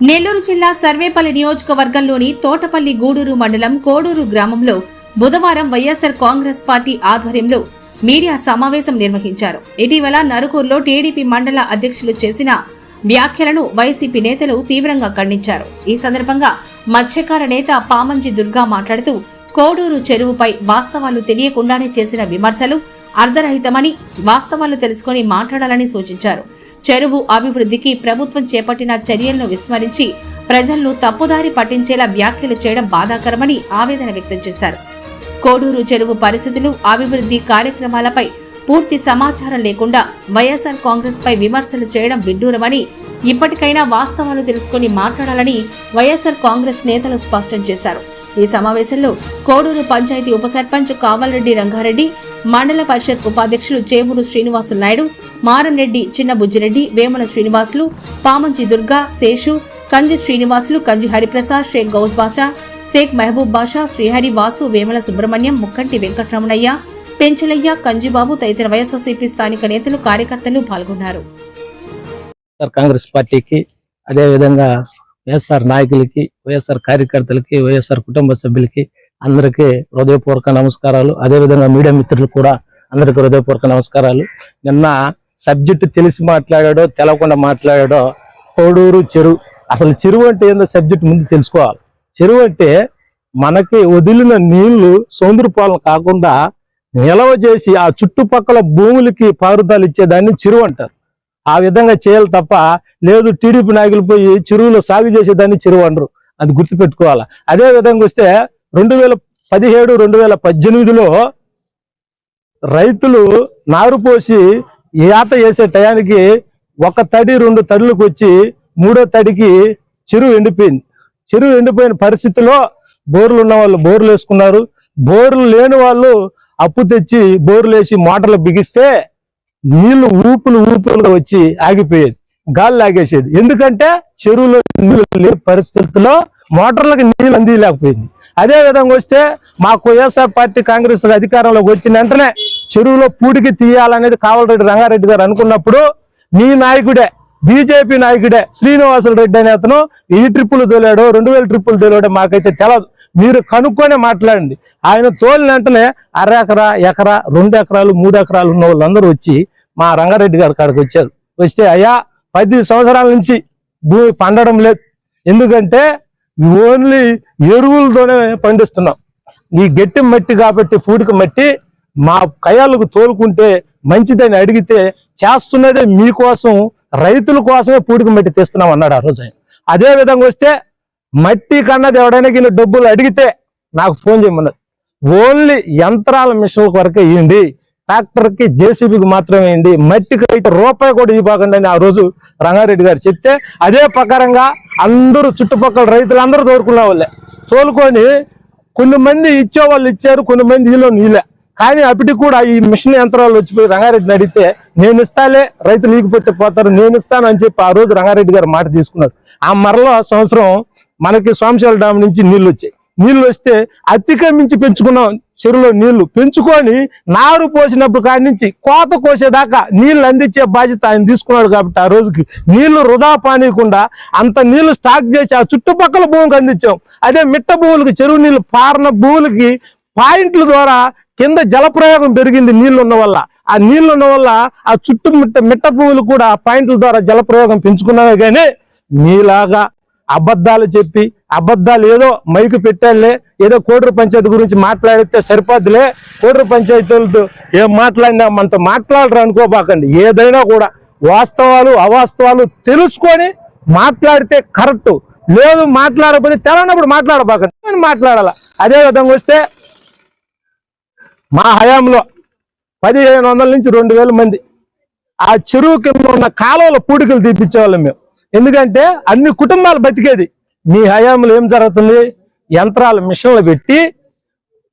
నెల్లూరు జిల్లా సర్వేపల్లి నియోజకవర్గంలోని తోటపల్లి గూడూరు మండలం కోడూరు గ్రామంలో బుధవారం వైఎస్సార్ కాంగ్రెస్ పార్టీ ఆధ్వర్యంలో మీడియా సమావేశం నిర్వహించారు. ఇటీవల నరుకూరులో టీడీపీ మండల అధ్యక్షులు చేసిన వ్యాఖ్యలను వైసీపీ నేతలు తీవ్రంగా ఖండించారు. ఈ సందర్భంగా మత్స్యకార నేత పామంజి దుర్గా మాట్లాడుతూ కోడూరు చెరువుపై వాస్తవాలు తెలియకుండానే చేసిన విమర్శలు అర్ధరహితమని వాస్తవాలు తెలుసుకుని మాట్లాడాలని సూచించారు. చెరువు అభివృద్ధికి ప్రభుత్వం చేపట్టిన చర్యలను విస్మరించి ప్రజలను తప్పుదారి పట్టించేలా వ్యాఖ్యలు చేయడం బాధాకరమని ఆవేదన వ్యక్తం చేశారు. కోడూరు చెరువు పరిస్థితులు అభివృద్ధి కార్యక్రమాలపై పూర్తి సమాచారం లేకుండా వైఎస్ఆర్ కాంగ్రెస్ పై విమర్శలు చేయడం విడ్డూరమని ఇప్పటికైనా వాస్తవాలు తెలుసుకుని మాట్లాడాలని వైఎస్ఆర్ కాంగ్రెస్ నేతలు స్పష్టం చేశారు. ఈ సమావేశంలో కోడూరు పంచాయతీ ఉప సర్పంచ్ కావలరెడ్డి రంగారెడ్డి మండల పరిషత్ ఉపాధ్యక్షులు చేమూరు శ్రీనివాసులు నాయుడు మారంరెడ్డి చిన్న బుజ్జిరెడ్డి వేముల శ్రీనివాసులు పామంచి దుర్గా శేషు కంజి శ్రీనివాసులు కంజి హరిప్రసాద్ షేక్ గౌస్ బాషా షేక్ మహబూబ్ బాషా శ్రీహరి వాసు వేమల సుబ్రహ్మణ్యం ముక్కంటి వెంకటరమణయ్య పెంచలయ్య కంజిబాబు తదితర వైఎస్ఆర్సీపీ స్థానిక నేతలు కార్యకర్తలు పాల్గొన్నారు. కాంగ్రెస్ పార్టీకి అదేవిధంగా వైఎస్ఆర్ నాయకులకి వైఎస్ఆర్ కార్యకర్తలకి వైఎస్ఆర్ కుటుంబ సభ్యులకి అందరికీ హృదయపూర్వక నమస్కారాలు. అదే విధంగా మీడియా మిత్రులు కూడా అందరికీ హృదయపూర్వక నమస్కారాలు. నిన్న సబ్జెక్టు తెలిసి మాట్లాడాడో తెలవకుండా మాట్లాడాడో కోడూరు చెరువు అసలు చెరువు అంటే ఏందో సబ్జెక్ట్ ముందు తెలుసుకోవాలి. చెరువు అంటే మనకి వదిలిన నీళ్ళు సౌందర్యపాలన కాకుండా నిలవ చేసి ఆ చుట్టుపక్కల భూములకి పారుదాలు ఇచ్చేదాన్ని చెరువు అంటారు. ఆ విధంగా చేయాలి తప్ప లేదు టీడీపీ నాయకులు పోయి చెరువులో సాగు చేసేదాన్ని చెరువు అనరు అది గుర్తుపెట్టుకోవాలి. అదే విధంగా వస్తే రెండు వేల పదిహేడు రెండు వేల పద్దెనిమిదిలో రైతులు నారు పోసి యాత వేసే టయానికి ఒక తడి రెండు తడులకు వచ్చి మూడో తడికి చెరువు ఎండిపోయింది. చెరువు ఎండిపోయిన పరిస్థితిలో బోర్లు ఉన్న వాళ్ళు బోర్లు వేసుకున్నారు. బోర్లు లేని వాళ్ళు అప్పు తెచ్చి బోర్లు వేసి మోటార్లు బిగిస్తే నీళ్ళు ఊపులు ఊపులుగా వచ్చి ఆగిపోయేది గాలి లాగేసేది. ఎందుకంటే చెరువులో నీళ్ళు లేని పరిస్థితుల్లో మోటార్లకు నీళ్ళు అందిలేకపోయింది. అదే విధంగా వస్తే మాకు వైఎస్ఆర్ పార్టీ కాంగ్రెస్ అధికారంలోకి వచ్చిన వెంటనే చెరువులో పూడికి తీయాలనేది కావలరెడ్డి రంగారెడ్డి గారు అనుకున్నప్పుడు మీ నాయకుడే బీజేపీ నాయకుడే శ్రీనివాసులు రెడ్డి అనే అతను ఈ ట్రిప్పులు తోలాడు రెండు వేల ట్రిప్పులు తోలాడు మాకైతే తెలదు మీరు కనుక్కొని మాట్లాడండి. ఆయన తోలిన వెంటనే అర ఎకరా ఎకరా రెండు ఎకరాలు మూడు ఎకరాలు ఉన్న వాళ్ళందరూ వచ్చి మా రంగారెడ్డి గారి కాడికి వచ్చారు. వస్తే అయ్యా పది సంవత్సరాల నుంచి భూమి పండడం లేదు. ఎందుకంటే ఓన్లీ ఎరువులతోనే పండిస్తున్నాం. ఈ గట్టి మట్టి కాబట్టి పూడిక మట్టి మా కయ్యాలకు తోలుకుంటే మంచిదని అడిగితే చేస్తున్నదే మీకోసం రైతుల కోసమే పూడిక మట్టి తెస్తున్నాం అన్నాడు ఆ రోజు అదే విధంగా వస్తే మట్టి కన్నది ఎవడైనా కింద డబ్బులు అడిగితే నాకు ఫోన్ చేయమన్నది ఓన్లీ యంత్రాల మిషన్ల వరకే ఇవ్వండి ట్రాక్టర్కి జేసీబీకి మాత్రమే మట్టికి అయితే రూపాయి కూడా ఇవ్వకండి అని ఆ రోజు రంగారెడ్డి గారు చెప్తే అదే ప్రకారంగా అందరూ చుట్టుపక్కల రైతులందరూ తోలుకున్న వాళ్ళే. తోలుకొని కొన్ని మంది ఇచ్చే వాళ్ళు ఇచ్చారు కొన్ని మంది వీళ్ళు నీళ్ళే. కానీ అప్పటికి కూడా ఈ మిషన్ యంత్రాలు వచ్చిపోయి రంగారెడ్డిని అడిగితే నేను ఇస్తాలే రైతులు ఈగిపోతే పోతారు నేను ఇస్తాను అని చెప్పి ఆ రోజు రంగారెడ్డి గారు మాట తీసుకున్నారు. ఆ మరలో సంవత్సరం మనకి సోమశాల డ్యామ్ నుంచి నీళ్ళు వచ్చాయి. నీళ్ళు వస్తే అతిక్రమించి పెంచుకున్నాం చెరువులో నీళ్ళు పెంచుకొని నారు పోసినప్పుడు కాడి నుంచి కోత కోసేదాకా నీళ్ళు అందించే బాధ్యత ఆయన తీసుకున్నాడు కాబట్టి ఆ రోజుకి నీళ్ళు వృధా పానీయకుండా అంత నీళ్ళు స్టాక్ చేసి ఆ చుట్టుపక్కల భూమికి అందించాం. అదే మిట్ట భూములకి చెరువు నీళ్ళు పారిన భూములకి పాయింట్ల ద్వారా కింద జల ప్రయోగం పెరిగింది నీళ్ళు ఉన్న వల్ల. ఆ నీళ్ళు ఉన్న వల్ల ఆ చుట్టు మిట్ట మిట్ట భూములు కూడా పాయింట్ల ద్వారా జల ప్రయోగం కానీ మీలాగా అబద్ధాలు చెప్పి అబద్ధాలు ఏదో మైకు పెట్టాలే ఏదో కోడూరు పంచాయతీ గురించి మాట్లాడితే సరిపోద్దులే కోడూరు పంచాయతీలతో ఏం మాట్లాడినా మనతో మాట్లాడరు అనుకోబాకండి. ఏదైనా కూడా వాస్తవాలు అవాస్తవాలు తెలుసుకొని మాట్లాడితే కరెక్ట్. లేదు మాట్లాడకపోతే తెలనప్పుడు మాట్లాడబాకండి. మాట్లాడాల? అదే విధంగా వస్తే మా హయాంలో పదిహేను వందల నుంచి రెండు వేల మంది ఆ చెరువు కింద ఉన్న కాలువల పూడికలు తీపిచ్చేవాళ్ళం మేము. ఎందుకంటే అన్ని కుటుంబాలు బతికేది. మీ హయాంలో ఏం జరుగుతుంది? యంత్రాలు మిషన్లు పెట్టి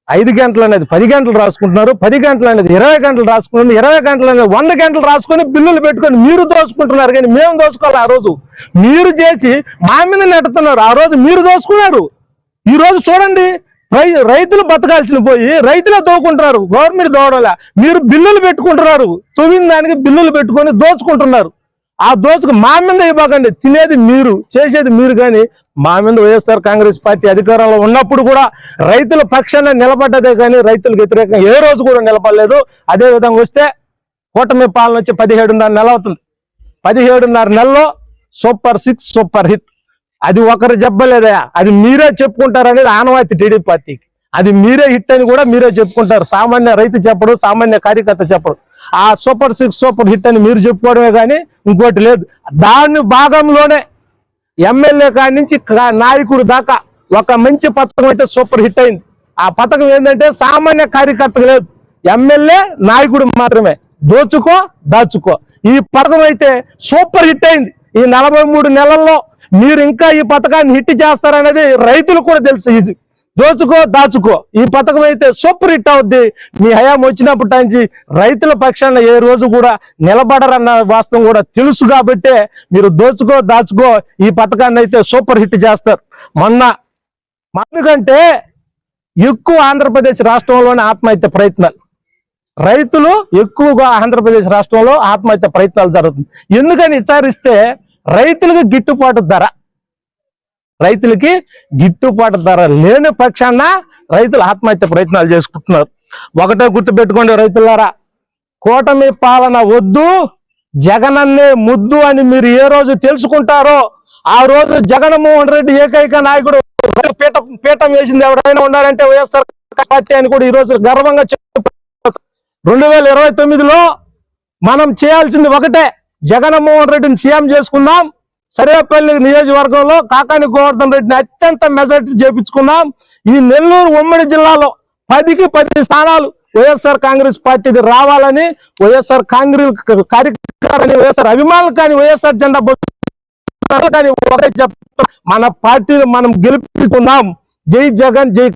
ఐదు గంటలు అనేది పది గంటలు రాసుకుంటున్నారు. పది గంటలు అనేది ఇరవై గంటలు రాసుకుంటున్నారు ఇరవై గంటలు అనేది వంద గంటలు రాసుకొని బిల్లులు పెట్టుకొని మీరు దోచుకుంటున్నారు కానీ మేము దోచుకోవాలి ఆ రోజు. మీరు చేసి మా మీద నెట్టుతున్నారు ఆ రోజు మీరు దోచుకున్నారు ఈ రోజు చూడండి రై- రైతులు బతకాల్సిన పోయి రైతులే దోకుంటున్నారు. గవర్నమెంట్ దోవడంలా మీరు బిల్లులు పెట్టుకుంటున్నారు. తొమ్మిది దానికి బిల్లులు పెట్టుకొని దోచుకుంటున్నారు ఆ దోచుకు మా మీద ఇవ్వకండి. తినేది మీరు చేసేది మీరు కానీ మా మీద వైఎస్ఆర్ కాంగ్రెస్ పార్టీ అధికారంలో ఉన్నప్పుడు కూడా రైతుల పక్షాన నిలబడ్డదే కానీ రైతులకు వ్యతిరేకంగా ఏ రోజు కూడా నిలబడలేదు. అదే విధంగా వస్తే కూటమి పాలన వచ్చి పదిహేడున్నర నెల అవుతుంది. పదిహేడున్నర నెలలో సూపర్ సిక్స్ సూపర్ హిట్. అది ఒకరు చెప్పలేదయా అది మీరే చెప్పుకుంటారనేది ఆనవాయితీ టీడీపీ పార్టీకి. అది మీరే హిట్ అని కూడా మీరే చెప్పుకుంటారు. సామాన్య రైతు చెప్పడు సామాన్య కార్యకర్త చెప్పడు. ఆ సూపర్ సిక్స్ సూపర్ హిట్ అని మీరు చెప్పుకోవడమే కానీ ఇంకోటి లేదు. దాని భాగంలోనే ఎమ్మెల్యే కాడి నుంచి నాయకుడు దాకా ఒక మంచి పథకం అయితే సూపర్ హిట్ అయింది. ఆ పథకం ఏంటంటే సామాన్య కార్యకర్తకు లేదు. ఎమ్మెల్యే నాయకుడు మాత్రమే. దోచుకో దాచుకో. ఈ పథకం అయితే సూపర్ హిట్ అయింది. ఈ నలభై మూడు నెలల్లో మీరు ఇంకా ఈ పథకాన్ని హిట్ చేస్తారనేది రైతులు కూడా తెలుసు ఇది. దోచుకో దాచుకో. ఈ పథకం అయితే సూపర్ హిట్ అవుద్ది. మీ హయాం వచ్చినప్పటి నుంచి రైతుల పక్షాన ఏ రోజు కూడా నిలబడరన్న వాస్తవం కూడా తెలుసు కాబట్టే మీరు దోచుకో దాచుకో ఈ పథకాన్ని అయితే సూపర్ హిట్ చేస్తారు. మొన్న మనకంటే ఎక్కువ ఆంధ్రప్రదేశ్ రాష్ట్రంలోనే ఆత్మహత్య ప్రయత్నాలు. రైతులు ఎక్కువగా ఆంధ్రప్రదేశ్ రాష్ట్రంలో ఆత్మహత్య ప్రయత్నాలు జరుగుతుంది. ఎందుకని విచారిస్తే రైతులకు గిట్టుబాటు ధర. రైతులకి గిట్టుబాటు ధర లేని పక్షాన రైతులు ఆత్మహత్య ప్రయత్నాలు చేసుకుంటున్నారు. ఒకటే గుర్తుపెట్టుకోండి రైతులారా కూటమి పాలన వద్దు జగనన్నే ముద్దు అని మీరు ఏ రోజు తెలుసుకుంటారో ఆ రోజు జగన్మోహన్ రెడ్డి ఏకైక నాయకుడు పీఠ పీఠం వేసింది ఎవరైనా ఉన్నారంటే వైఎస్ఆర్ పార్టీ అని కూడా ఈ రోజు గర్వంగా చెప్ప రెండు వేల ఇరవై తొమ్మిదిలో మనం చేయాల్సింది ఒకటే జగన్మోహన్ రెడ్డిని సీఎం చేసుకుందాం సరేపల్లి నియోజకవర్గంలో కాకాని గోవర్ధన్ రెడ్డిని అత్యంత మెజార్టీ చేపించుకున్నాం. ఈ నెల్లూరు ఉమ్మడి జిల్లాలో పదికి పది స్థానాలు వైఎస్ఆర్ కాంగ్రెస్ పార్టీది రావాలని వైఎస్ఆర్ కాంగ్రెస్ కార్యకర్తలని వైఎస్ఆర్ అభిమానులు కానీ వైఎస్ఆర్ జెండా కానీ మన పార్టీని మనం గెలిపించుకుందాం జై జగన్ జై